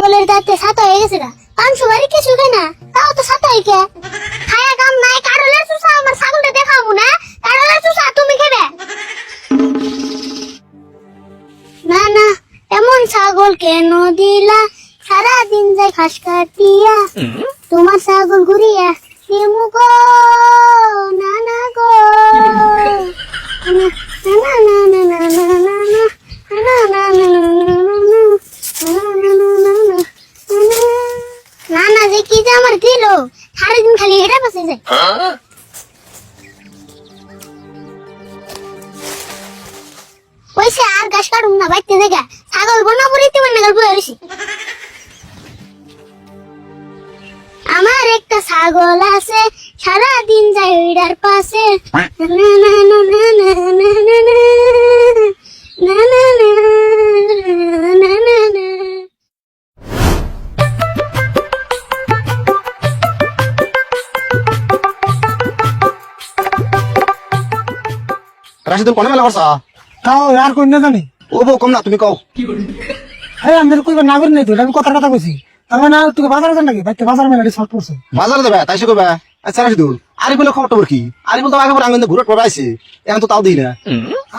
ছাগলের দাঁতে সাতা হয়ে গেছে গা। পাঁচশো বাড়ি কিছু খাই না? তাও তো সাতা হয়ে কে খায়া কাম নাই কারলের চুষা আমার ছাগলটা দেখাবো না। কারলের চুষা তুমি খেবে? না না এমন ছাগল কেন দিলা? সারাদিন যায় ঘাস কাটিয়া। তোমার ছাগল ঘুরিয়া দিমু গো না না গো। পয়সা আর গাছ কাটুম না বাইতে দেখা ছাগল বনাবো রীতি মানে গল্প হয়েছি আমার একটা ছাগল আছে সারা দিন যায় ওইটার পাশে না না না না না না না না না না রাশিদুল কোনে মেলা করছা? তাও আর কই না জানি ও বউ কম না তুমি কও। হ্যাঁ আমি তো কইবার না করি নাই তো আমি কথার কথা কইছি। মানে তোকে বাজারে যান নাকি? বাইতে বাজার মেলা শর্ট পড়ছে বাজারে দেবে তাই সে কবে আচ্ছা রাশিদুল আরে বলে খবর টবর কি? আরে বলতো আগে পরে আঙুন ঘুরে পড়ে আইছে এখন তো তাও দিই না।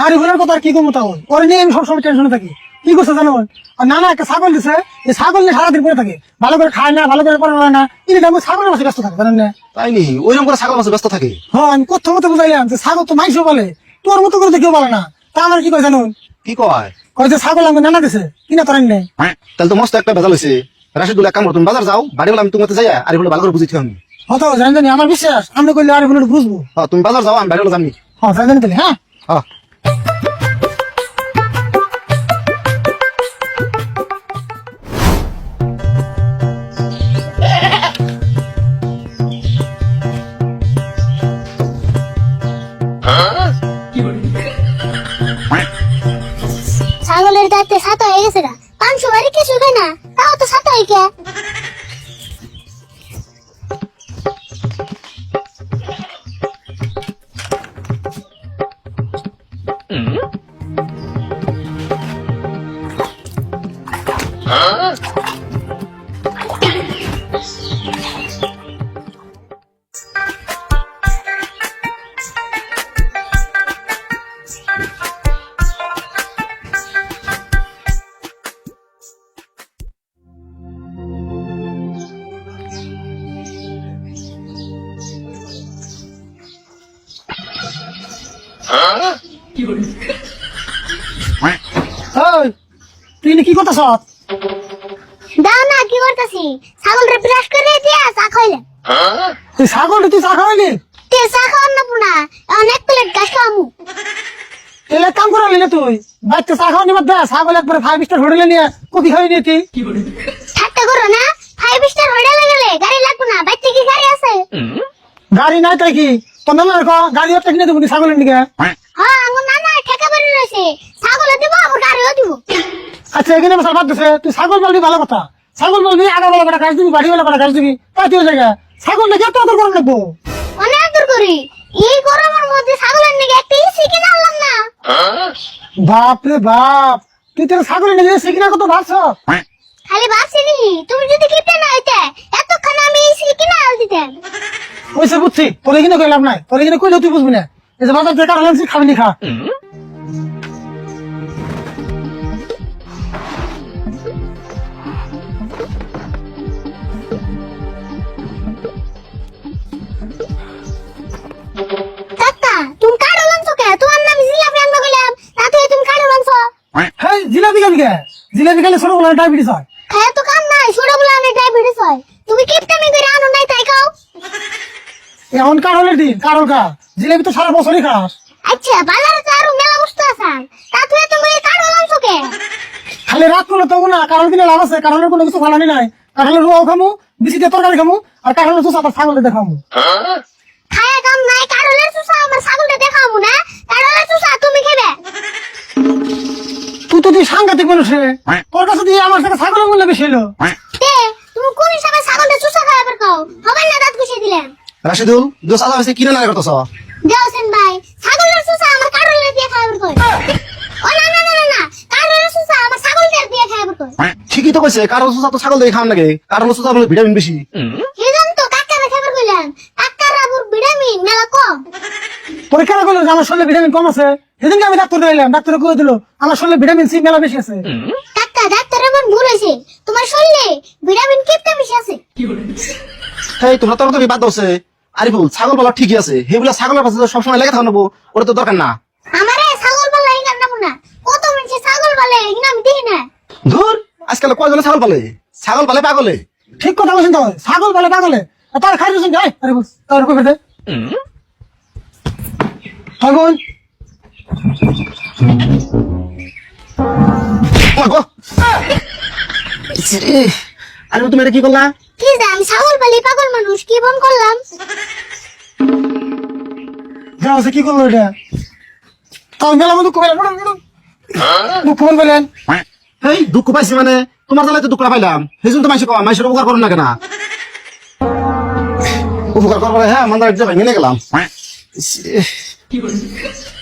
আর এগুলোর কথা আর কি কমু তাও? ওর নিয়ে আমি সবসময় টেনশনে থাকি। কি করছে জানো? আর না না একটা ছাগল দিছে এই ছাগল নিয়ে সারাদিন পরে থাকে। ভালো করে খায় না ভালো করে পড়া না। এই আমি ছাগলের পাশে ব্যস্ত থাকে জানেন না? তাই নি? ওইরকম করে ছাগল মাছে ব্যস্ত থাকে? হ্যাঁ আমি কত মতো বুঝাইলাম যে ছাগল তো মাইসও বলে। তোর মতো করে তো কেউ বলে না। তা আমার কি কয় জানুন? কি কয়? কয় যে ছাগল আমাকে নানা দিছে কিনা তোর নেই তাহলে তো মস্ত একটা ভেজাল হয়েছে রাশিদুল এক কাম করো, তুমি বাজার যাও বাড়ি বলে আমি তোমাকে যাই আর এগুলো ভালো করে বুঝিতে আমি হতো জানি জানি আমার বিশ্বাস আমি করলে আর এগুলো বুঝব। হ্যাঁ তুমি বাজার যাও আমি বাড়ি বলে জানি হ্যাঁ জানি তাহলে হ্যাঁ? হ্যাঁ। ছাগলের দাঁতে সাতা হয়ে গেছে গা। পাঁচশো বাড়ি কিছু খাই না? তাও তো সাতা হয়ে কে ওই তুই কি করতেছ? দাও না কি করতেছি? ছাগলটা ব্রাশ করে দিয়া চা খাইলে। তুই ছাগল তুই চা খাওয়াইলি? তে চা খাওয়ার না পুনা প্লেট গাছ খাওয়ামু। তাহলে কাম করালি না তুই বাচ্চা চা খাওয়া নিবার দা ছাগল একবারে ফাইভ স্টার হোটেলে নিয়ে কপি খাওয়াই নিয়ে তুই? ঠাট্টা করো না ফাইভ স্টার হোটেলে গেলে গাড়ি লাগবে না কি গাড়ি আছে? গাড়ি নাই তাই কি? নাম গাড়ি একটা কিনে দেবো নি ছাগলের দিকে বাড়ি ছাগলে দিব আবার গাড়িও দিব আচ্ছা এখানে বাদ দিছে। তুই ছাগল বলবি ভালো কথা। ছাগল বলবি আগা বেলা কটা কাজ দিবি বাড়ি বেলা কটা কাজ দিবি। তুই জায়গা ছাগল নাকি এত আদর করে নেব অনেক দূর করি। এই গরমের মধ্যে ছাগলের নাকি একটা ইসি কিনে আনলাম না। বাপ রে বাপ। তুই তোর ছাগলের নিয়ে শিখিনা কত ভাবছ? খালি ভাবছি নি তুমি যদি কিনতে না হইতে এতক্ষণ আমি ইসি কিনে আল দিতেন ওইসে বুঝছি তোর এখানে কইলাম নাই। তোর এখানে কইলেও তুই বুঝবি না। এই যে বাজার থেকে আনলাম খাবি নি খা। খেলে ছোট বলে ডায়াবেটিস হয়। খায় তো কাম নাই ছোট বলে আমি ডায়াবেটিস হয়। তুমি কিপটামি করে আনো নাই তাই খাও এখন কারলের দিন কারল কা জিলাপি তো সারা বছরই খাস। আচ্ছা বাজারে তো আরও মেলা বস্তু আছে। তা তুই তুমি কাড়ো লাঞ্ছো কে? খালি রাত করলে তো না কারল দিলে লাভ আছে কারলের কোনো কিছু ফালানি নাই কারলের রোয়াও খামু বেশি দিয়ে তরকারি খামু আর কারলের চুষা তার ছাগলে দেখামু। খায়া কাম নাই কাড়লের চুষা আমার ছাগলটা মানুষ। রে তোর কাছে দিয়ে আমার সাথে ছাগলের মূল্য বেশি হলো। তুমি কোন হিসাবে ছাগলটা চুষা খাওয়া পার খাও? হবে না দাঁত ঘুষিয়ে দিলেন। রাশিদুল দোষ আদা হয়েছে কিনে না করতেছ? দেওসেন ভাই ছাগলের চুষা আমার কাড়লের দিয়ে খাওয়া পার কই? ও না না না না না চুষা আমার ছাগলটার দিয়ে খাওয়া পার কই? ঠিকই তো কইছে তো ছাগল দিয়ে খাওয়ান লাগে। কারণ সুসা বলে ভিটামিন বেশি সেজন তো কাকারে খাবার কইলেন কাকার আবুর ভিটামিন মেলা কম পরীক্ষা করল আমার শরীরে ভিটামিন কম আছে সেদিনকে আমি ডাক্তার এলাম ডাক্তার কয়ে দিল আমার শরীরে ভিটামিন সি মেলা বেশি আছে। কাকা ডাক্তার এমন ভুল হয়েছে। তোমার শরীরে ভিটামিন কেপটা বেশি আছে। এই তোমরা তর্ক তর্কি বাদ দছে আরিফুল ছাগল বলা ঠিকই আছে। সেগুলা ছাগলের পাশে সবসময় লেগে থাকা নেব ওটা তো দরকার না। আমারে ছাগল পালা ইগার নাম না। কত মানুষ ছাগল পালে এগুলো আমি দেখি না। ধুর আজকাল কয়জনে ছাগল পালে? ছাগল পালে পাগলে। ঠিক কথা বলছেন তো ছাগল বলে পাগলে। আর তার খাই দিয়েছেন যাই আরে বল তার কই ফেটে ছাগল আরে তুমি এটা কি করলা? কি আমি ছাগল পালি পাগল মানুষ কি বন করলাম? যা আছে কি করল এটা? তাও মেলা মতো কবে দুঃখ বল বলেন এই দুঃখ পাইছি মানে তোমার জ্বালায় তো দুঃখটা পাইলাম। সেই জন্য তো মাইসে কমা মাইসের উপকার করো না কেনা। উপকার করব হ্যাঁ মেনে গেলাম। ইস রে।